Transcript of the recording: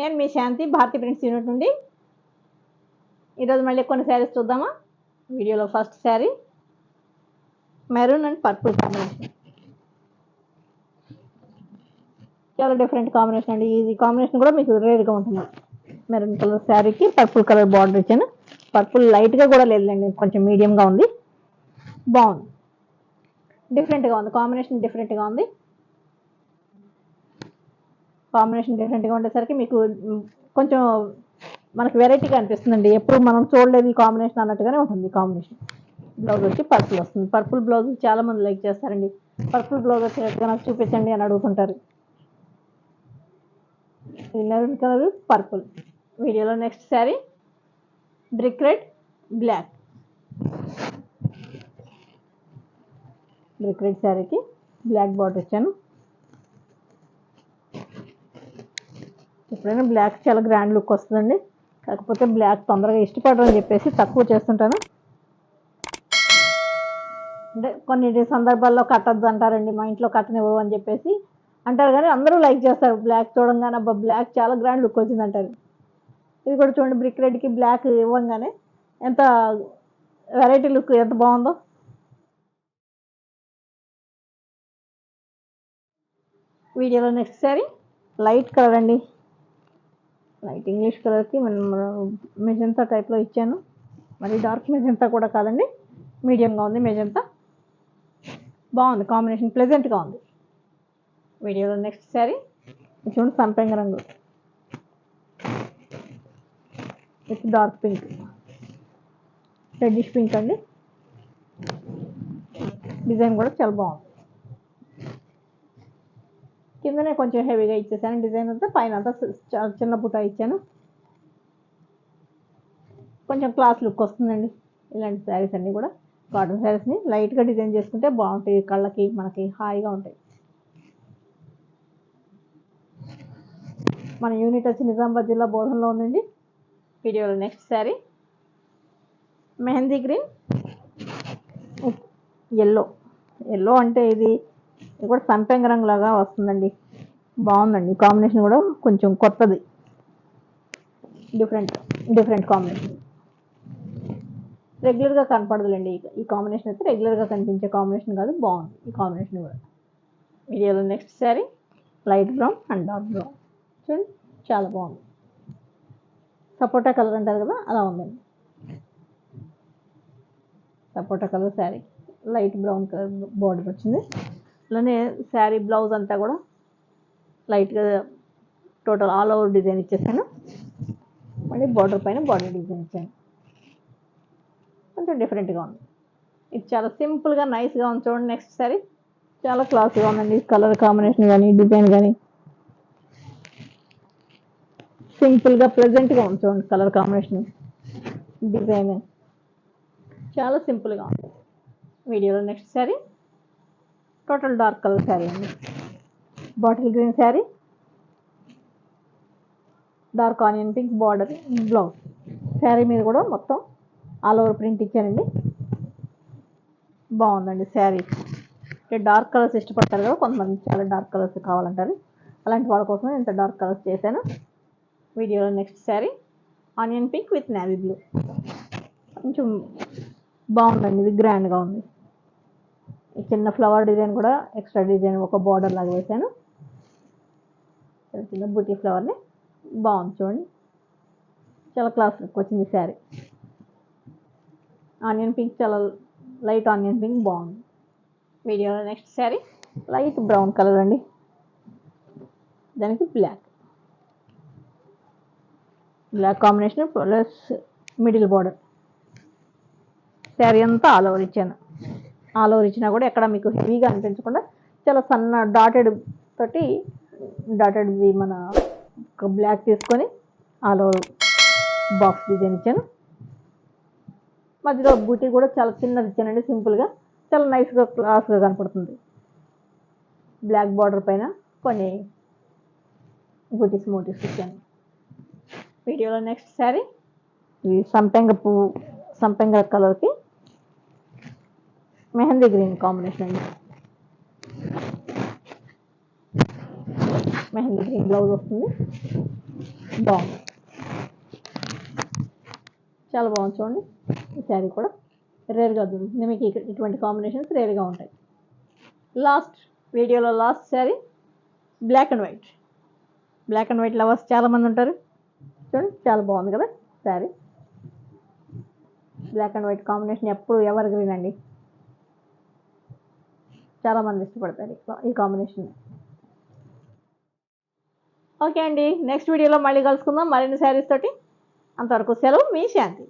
నేను మీ శాంతి Bharathi prints unit నుండి. ఈరోజు మళ్ళీ కొన్ని శారీస్ చూద్దామా? వీడియోలో first sari maroon and purple combination. చాలా డిఫరెంట్ కాంబినేషన్ అండి. ఈ కాంబినేషన్ కూడా మీకు రేర్గా ఉంటుంది. మెరూన్ కలర్ శారీకి పర్పుల్ కలర్ బార్డర్ ఇచ్చాను. పర్పుల్ లైట్గా కూడా లేదులేండి కొంచెం మీడియంగా ఉంది. బాగుంది. డిఫరెంట్గా ఉంది కాంబినేషన్ డిఫరెంట్గా ఉంది. కాంబినేషన్ డిఫరెంట్గా ఉండేసరికి మీకు కొంచెం మనకి వెరైటీగా అనిపిస్తుందండి. ఎప్పుడు మనం చూడలేదు ఈ కాంబినేషన్ అన్నట్టుగానే ఉంటుంది కాంబినేషన్ బ్లౌజ్ వచ్చి పర్పుల్ వస్తుంది. పర్పుల్ బ్లౌజ్ చాలా మంది లైక్ చేస్తారండి. పర్పుల్ బ్లౌజ్ వచ్చినట్టుగా నాకు చూపించండి అని అడుగుతుంటారు. మెరూన్ కలర్ పర్పుల్ వీడియోలో next sari brick red black brick red శారీకి బ్లాక్ బార్డర్ ఇచ్చాను. ఎప్పుడైనా బ్లాక్ చాలా గ్రాండ్ లుక్ వస్తుందండి. కాకపోతే బ్లాక్ తొందరగా ఇష్టపడరు అని చెప్పేసి తక్కువ చేస్తుంటాను. అంటే కొన్ని సందర్భాల్లో కట్టద్దు అంటారండి మా ఇంట్లో కట్టనివ్వరు అని చెప్పేసి అంటారు కానీ అందరూ లైక్ చేస్తారు. బ్లాక్ చూడంగానే అబ్బా బ్లాక్ చాలా గ్రాండ్ లుక్ వచ్చింది అంటారు. ఇది కూడా చూడండి బ్రిక్ రెడ్కి బ్లాక్ ఇవ్వంగానే ఎంత వెరైటీ లుక్ ఎంత బాగుందో. వీడియోలో నెక్స్ట్ సారీ లైట్ కలర్ అండి. లైట్ ఇంగ్లీష్ కలర్కి మనం మెజంతా టైప్లో ఇచ్చాను. మరి డార్క్ మెజంతా కూడా కాదండి. మీడియంగా ఉంది మెజంతా. బాగుంది కాంబినేషన్ ప్లెజెంట్గా ఉంది. వీడియోలో నెక్స్ట్ శారీ. చూడండి సంపెంగ రంగు. With dark pink. Reddish pink అండి. డిజైన్ కూడా చాలా బాగుంది. కిందనే కొంచెం హెవీగా ఇచ్చేసాను. డిజైన్ అంతా పైన అంతా చిన్న బుట్ట ఇచ్చాను. కొంచెం క్లాస్ లుక్ వస్తుందండి. ఇలాంటి శారీస్ అన్నీ కూడా. కాటన్ శారీస్ని లైట్గా డిజైన్ చేసుకుంటే బాగుంటాయి. కళ్ళకి మనకి హాయిగా ఉంటాయి. మన యూనిట్ వచ్చి నిజామాబాద్ జిల్లా బోధనలో ఉందండి. వీడియోలో next sari. Mehndi green. Yellow yellow అంటే ఇది ఇది కూడా సంపెంగ రంగులాగా వస్తుందండి. బాగుందండి. కాంబినేషన్ కూడా కొంచెం కొత్తది. Different different combination. రెగ్యులర్గా కనపడదులేండి. ఈ- ఈ కాంబినేషన్ అయితే రెగ్యులర్గా కనిపించే కాంబినేషన్ కాదు బాగుంది. ఈ కాంబినేషన్ కూడా. వీడియోలో next sari light brown and dark brown. చూడండి చాలా బాగుంది. సపోటా కలర్ అంటారు కదా అలా ఉందండి. Sapota colour sari. Light brown colour border వచ్చింది. అలానే శారీ బ్లౌజ్ అంతా కూడా లైట్గా టోటల్ ఆల్ ఓవర్ డిజైన్ ఇచ్చేసాను. మళ్ళీ బార్డర్ పైన బార్డర్ డిజైన్ ఇచ్చాను. కొంచెం డిఫరెంట్గా ఉంది. ఇది చాలా సింపుల్గా నైస్గా ఉంది చూడండి నెక్స్ట్ సారీ చాలా క్లాస్గా ఉందండి. కలర్ కాంబినేషన్ కానీ డిజైన్ కానీ సింపుల్గా ప్లెజెంట్గా ఉంది చూడండి కలర్ కాంబినేషన్. డిజైన్. చాలా సింపుల్గా ఉంది. వీడియోలో next sari. Total dark colour sari అండి. Bottle green sari dark onion pink border blouse sari మీద కూడా మొత్తం ఆల్ ఓవర్ ప్రింట్ ఇచ్చానండి బాగుందండి శారీ అంటే డార్క్ కలర్స్ ఇష్టపడతారు కదా కొంతమంది చాలా డార్క్ కలర్స్ కావాలంటారు. అలాంటి వాళ్ళ కోసం ఇంత డార్క్ కలర్స్ చేశాను. వీడియోలో next sari onion pink with navy blue కొంచెం బాగుందండి ఇది గ్రాండ్గా ఉంది. ఈ చిన్న ఫ్లవర్ డిజైన్ కూడా ఎక్స్ట్రా డిజైన్ ఒక బార్డర్ లాగా వేసాను చిన్న చిన్న ఫ్లవర్ని బాగుంది చూడండి. చాలా క్లాస్ లుక్ వచ్చింది శారీ. ఆనియన్ పింక్ చాలా లైట్ ఆనియన్ పింక్ బాగుంది. వీడియోలో next sari light brown colour అండి. దానికి black. Black combination plus middle border. Sari అంతా ఆల్ ఓవర్ ఇచ్చాను. ఆల్ ఓవర్ ఇచ్చినా కూడా ఎక్కడ మీకు హెవీగా అనిపించకుండా చాలా సన్న డాటెడ్ తోటి డాటెడ్ది మన బ్లాక్ తీసుకొని ఆల్ ఓవర్ బాక్స్ డిజైన్ ఇచ్చాను. మధ్యలో బూటీ కూడా చాలా చిన్నది ఇచ్చానండి సింపుల్గా చాలా నైస్గా క్లాస్గా కనపడుతుంది. బ్లాక్ బార్డర్ పైన కొన్ని బూటీస్ మోటీస్ ఇచ్చాను. వీడియోలో నెక్స్ట్ శారీ ఇది సంపెంగ పువ్వు సంపెంగ కలర్కి మెహందీ గ్రీన్ కాంబినేషన్ అండి. మెహందీ గ్రీన్ బ్లౌజ్ వస్తుంది. బాగుంది. చాలా బాగుంది చూడండి. ఈ శారీ కూడా రేర్గా దొరుకుతుంది. మీకు ఇక్కడ ఇటువంటి కాంబినేషన్స్ రేర్గా ఉంటాయి. లాస్ట్ వీడియోలో last sari black and white. Black and white lovers చాలామంది ఉంటారు. చూడండి చాలా బాగుంది కదా sari. Black and white combination ఎప్పుడు ఎవర్ గ్రీన్ అండి? చాలామంది ఇష్టపడతారు ఈ- ఈ కాంబినేషన్ ఓకే అండి నెక్స్ట్ వీడియోలో మళ్ళీ కలుసుకుందాం. మరిన్ని శారీస్ తోటి. అంతవరకు సెలవు మీ శాంతి.